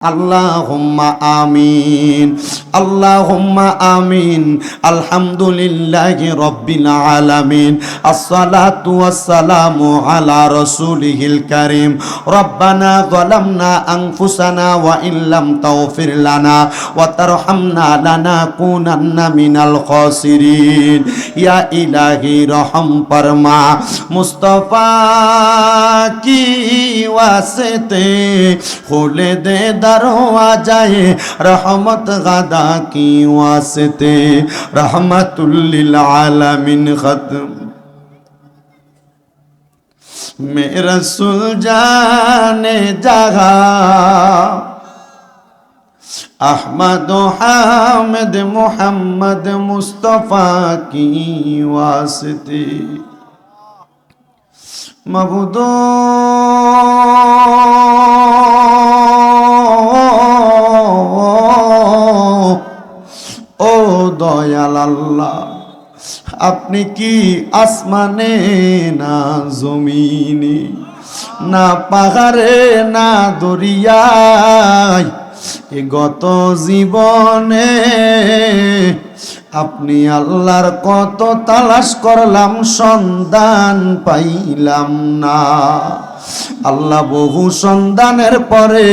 আল্লাহুম্মা আমিন আল্লাহুম্মা আমিন, আলহামদুলিল্লাহি রাব্বিল আলামিন, আসসালাতু ওয়াসসালামু আলা রাসূলিহিল কারীম, রব্বানা যালামনা আনফুসানা ওয়া ইল্লাম তাগফির লানা ওয়া তারহামনা লানাকুনান্না মিনাল খাসিরিন। ইয়া ইলাহি রহম ফরমা, মুস্তাফা কি ওয়াসতে, খুলে দে नजर आ जाए रहमत गदा की वास्ते रहमतुल्लिल आलमीन खत्म मेरा सुलझाने जगा अहमद हामिद मोहम्मद मुस्तफ़ा की वास्ते मबदो আল্লাহ, আপনি কি আসমানে না জমিনে, না পাহাড়ে, না দরিয়ায় এ গত জীবনে আপনি আল্লাহর কত তালাশ করলাম, সন্ধান পাইলাম না। আল্লাহ বহু সন্ধানের পরে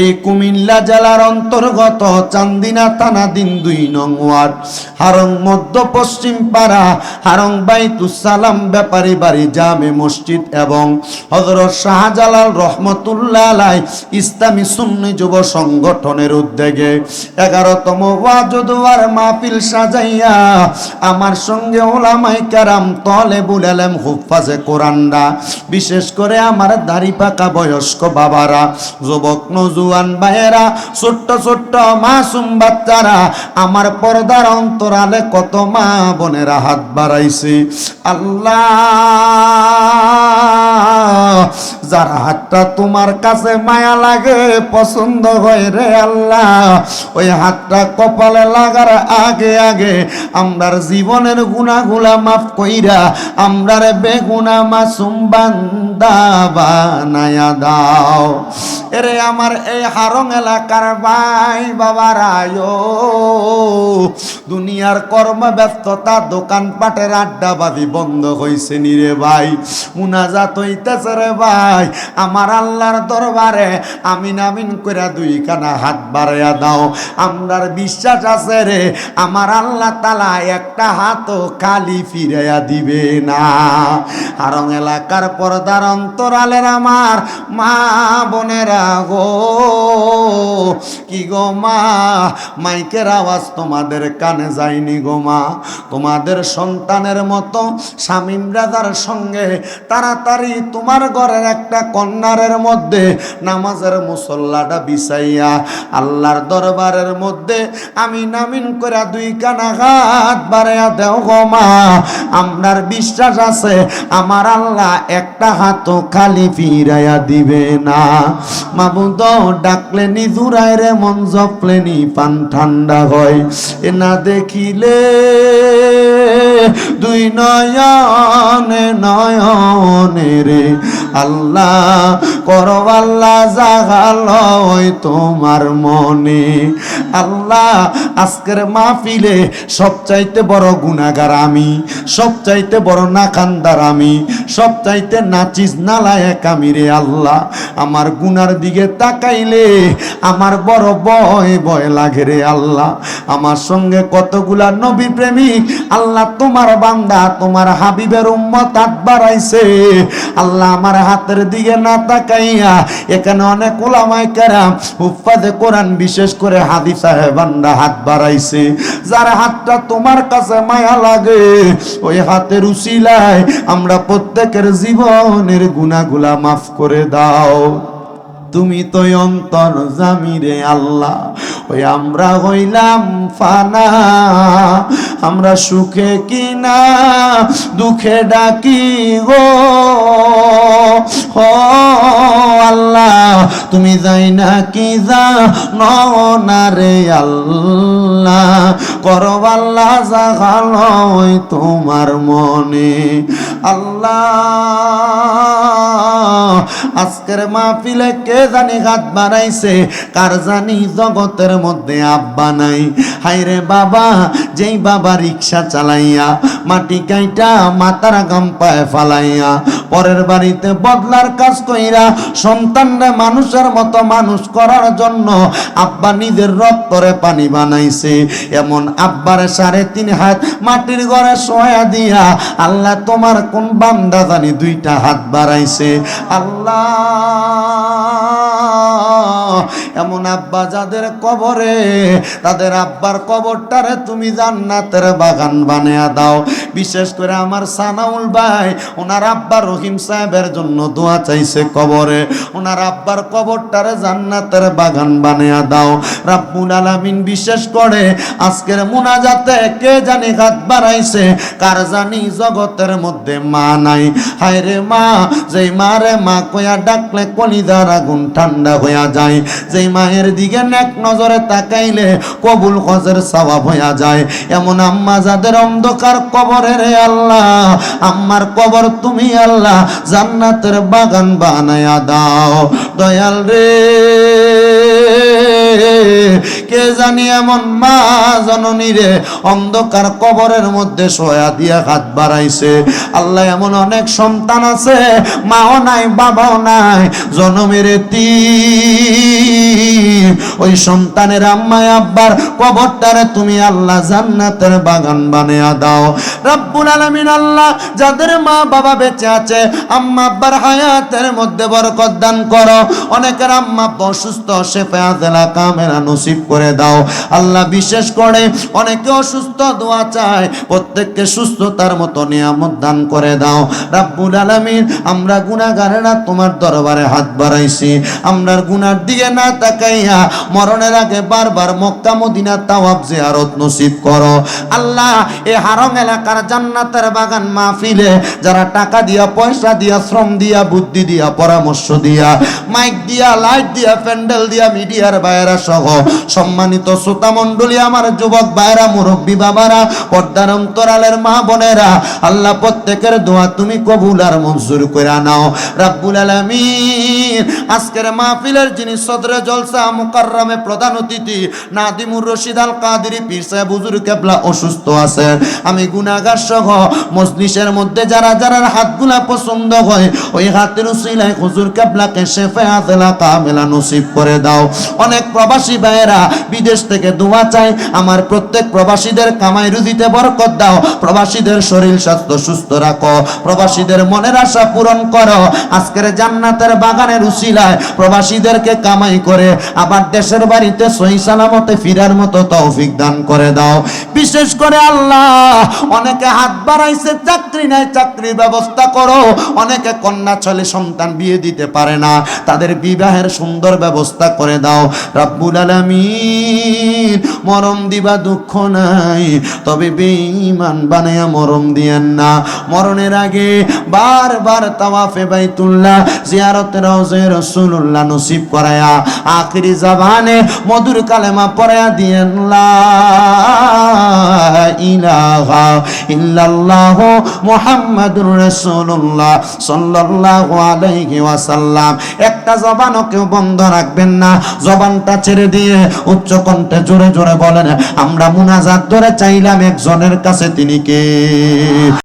এই কুমিল্লা জেলার অন্তর্গত চান্দিনা থানা দিন দুই নং ওয়ার্ড, হারং মধ্য পশ্চিম পাড়া, হারং বাইতুসালাম ব্যাপারী বাড়ি জামে মসজিদ এবং হজরত শাহজালাল রহমতুল্লাহ আলাই ইসলামী সুন্নি যুব সংগঠনের উদ্যোগে এগারোতম ওয়াজুদুয়ার মাহফিল সাজাইয়া আমার সঙ্গে ওলামাই কারাম তলে বুলালেম হুফাজে কোরআনরা, বিশেষ করে আমার দাড়ি পাকা বয়স্ক বাবারা, যুবক নজুয়ান ভাইয়েরা, ছোট্ট ছোট্ট মাসুম বাচ্চারা, আমার পর্দার অন্তরালে কত মা বোনেরা হাত বাড়াইছে। আল্লাহ যারা হাতটা তোমার কাছে মায়া লাগে, পছন্দ হয় রে আল্লাহ। ওই হাতটা কপালে লাগার আগে আগে আমরার জীবনের গুণাগুলা মাফ কইরা আমরার বেগুনা মাসুম বান্দা বানায়া দাও। এরে আমার এই হারং এলাকার ভাই বাবার, আয়ো। দুনিয়ার কর্ম ব্যস্ততা দোকানপাটের আড্ডাবাজি বন্ধ হইছে নিরে ভাই। মুনাজাত হইতেছে রে ভাই, আমার আল্লাহর দরবারে আমিন আমিন কইরা দুই কানা হাত বাড়াইয়া দাও। আমরার বিশ্বাস আছে রে, আমার আল্লাহ তালা একটা হাতও খালি ফিরাইয়া দিবে না। হারং এলাকার পর্দার অন্তরালের আমার মা বোনেরা গো, কি গো মা, মাইকের আওয়াজ তোমাদের কানে যায়নি গো মা। তোমাদের সন্তানের মতো স্বামীম রাজার সঙ্গে তাড়াতাড়ি তোমার ঘরের একটা কন্যারের মধ্যে নামাজের মুসল্লাটা বিছাইয়া আল্লাহর দরবারের মধ্যে আমি নামিন করে দুই কানা হাত বাড়াইয়া দেও গো মা। আপনার বিশ্বাস আছে, আমার আল্লাহ একটা হাতও খালি ফিরাইয়া দিবে না। মাবুদ ডাকলে নিজুরাই রে, মন জপলেনি পান ঠান্ডা হয়। এ না দেখিলে দুই নয়নে নয়নে রে। আল্লাহ করো, আল্লাহ জাগালয় তোমার মনে। আল্লাহ আজকের মাহফিলে সবচাইতে বড় গুণাগার আমি, সবচাইতে বড় নাকান্দার আমি সবচাইতে নাচিস নালায়ক আমি রে আল্লাহ। আমার গুনার দিকে তাকাইলে আমার বড় ভয় ভয় লাগে রে আল্লাহ। আমার সঙ্গে কতগুলা নবী প্রেমিক আল্লাহ তোমার বান্দা, তোমার হাবিবের উম্মত হাত বাড়াইছে। আল্লাহ আমার হাতের দিকে না তাকাইয়া এখানে অনেক ওলামাই কেরাম উফাদে কোরআন বিশেষ করে হাদি সাহেবান্ডা হাত বাড়াইছে। যার হাতটা তোমার কাছে মায়া লাগে, ওই হাতের উসিলায় আমরা প্রত্যেকের জীবনের গুনাগুলা মাফ করে দাও। তুমি তো অন্তর জামিরে আল্লাহ, ওই আমরা হইলাম ফানা। আমরা সুখে কিনা, দুঃখে ডাকি গো। ও আল্লাহ, তুমি যাই না কি যা না রে আল্লাহ। করো আল্লাহ জাগালো ওই তোমার মনে। আল্লাহ, আজকের মাহফিলে কে জানি হাত বাড়াইছে, কার জানি জগতের মধ্যে আব্বা নাই। হাইরে বাবা, যেই বাবা রিক্সা চালাইয়া, মাটি কাইটা মাতার গাম পায়ে ফালাইয়া, পরের বাড়িতে বদলার কাজ কইরা, সন্তানরা মানুষের মতো মানুষ করার জন্য আব্বা নিজের রক্তরে পানি বানাইছে। এমন আব্বার সাড়ে তিন হাত, মাটির ঘরে সয়া দিয়া, আল্লাহ তোমার কোন বান্দা জানি দুইটা হাত বাড়াইছে। আল্লাহ এমন আব্বা যাদের কবরে, তাদের আব্বার কবরটারে তুমি জান্নাতের বাগান বানিয়ে দাও। বিশেষ করে আমার সানাউল ভাই, ওনার আব্বা রহিম সাহেবের জন্য দোয়া চাইছে কবরে। ওনার আব্বার কবরটারে জান্নাতের বাগান বানিয়ে দাও। রাব্বুল আলামিন বিশেষ করে আজকের মুনাজাতে কে জানি হাত বাড়াইছে, কার জানি জগতের মধ্যে মা নাই। হায় রে মা, যেই মা রে মা কয়া ডাকলে কলিদার আগুন ঠান্ডা হইয়া যায় যেই মায়ের দিকে নেক নজরে তাকাইলে কবুল খজের সবাব হইয়া যায়। এমন আম্মা যাদের অন্ধকার কবরে রে আল্লাহ, আম্মার কবর তুমি আল্লাহ, জান্নাতের বাগান বানায়া দাও। দয়াল রে। কে জানি এমন মা জননী রে, অন্ধকার কবরের মধ্যে সয়া দিয়া হাত বাড়াইছে। আল্লাহ এমন অনেক সন্তান আছে, মাও নাই, বাবাও নাই, জনমের তি ওই সন্তানের আম্মায়, আব্বার কবরটারে তুমি আল্লাহ জান্নাতের বাগান বানিয়ে দাও। রব্বুল আলামিন আল্লাহ যাদের মা বাবা বেঁচে আছে, আম্মা, আব্বার হায়াতের মধ্যে বরকত দান করো। অনেকের আম্মা অসুস্থ শেফা দেলা কামেরা নসিব করে দাও। আল্লাহ বিশেষ করে অনেকে অসুস্থ, দোয়া চায়, প্রত্যেককে সুস্থতার মতো নিয়ামত দান করে দাও। রাব্বুল আলামিন, আমরা গুনাহগারেরা তোমার দরবারে হাত বাড়াইছি। আমরার গুনার দিকে না তাকাইয়া মরণের আগে বারবার মক্কা, মদিনা তাওয়াব জিয়ারত নসিব করো। আল্লাহ এই হারং এলাকার জান্নাতের বাগান মাহফিলে যারা টাকা দিয়া, পয়সা দিয়া, শ্রম দিয়া, বুদ্ধি দিয়া, পরামর্শ দিয়া, মাইক দিয়া, লাইট দিয়া, প্যান্ডেল দিয়া, মিডিয়ার বাইরা সহ সম্মানিত শ্রোতা মণ্ডলী, আমার যুবক বাইরা মুরব্বী বাবারা, পর্দার অন্তরালের মা বোনেরা, আল্লাহ প্রত্যেকের দোয়া তুমি কবুল আর মঞ্জুর করে নাও। রাব্বুল আলামিন, আজকের মাহফিলের যিনি সদরে জলসা মুকাররমে প্রধান অতিথি নাদিমুর রশিদ আল কাদেরি পীর সাহেব হুজুর কেবলা অসুস্থ আছেন। আমি গুনাহগার সহ মজলিসের মধ্যে যারা যারা হাতগুলা পছন্দ হয়, ওই হাতের উসিলায় হুজুর কেবলাকে শেফে আদেলা কামেলা নসিব করে দাও। অনেক প্রবাসী ভাইয়েরা বিদেশ থেকে দোয়া চায়, আমার প্রত্যেক প্রবাসীদের কামাই রুজিতে বরকত দাও। প্রবাসীদের শরীর স্বাস্থ্য সুস্থ রাখো। প্রবাসীদের মনের আশা পূরণ করো। আজকের জান্নাতের বাগানের উসিলায় প্রবাসীদেরকে কামাই করে আবার দেশের বাড়িতে সহি সালামতে ফিরার মতো তৌফিক দান করে দাও। বিশেষ করে আল্লাহ, অনেকে হাত বাড়াইছে, চাকরি নাই, চাকরির ব্যবস্থা করো। অনেকে কন্যা ছেলে সন্তান বিয়ে দিতে পারে না, তাদের বিবাহের সুন্দর ব্যবস্থা করে দাও। রাব্বুল আলামিন, মরম দিবা দুঃখ নাই, তবে বেঈমান বানায়া মরম দিয়েন না। মরণের আগে বারবার তাওয়াফে বাইতুল্লাহ জিয়ারতে রওজে রাসূলুল্লাহ নসিব করায়া, আখিরি জাবানে মধুর কালেমা পড়ায়া দিয়েন ইলাহা ইল্লাল্লাহ মুহাম্মাদুর রাসূলুল্লাহ সাল্লাল্লাহু আলাইহি ওয়াসাল্লাম। একটা জবানও কেউ বন্ধ রাখবেন না। জবানটা ছেড়ে দিয়ে উচ্চ কণ্ঠে জোরে জোরে বলেন, আমরা মুনাজাত ধরে চাইলাম একজনের কাছে তিনি কে?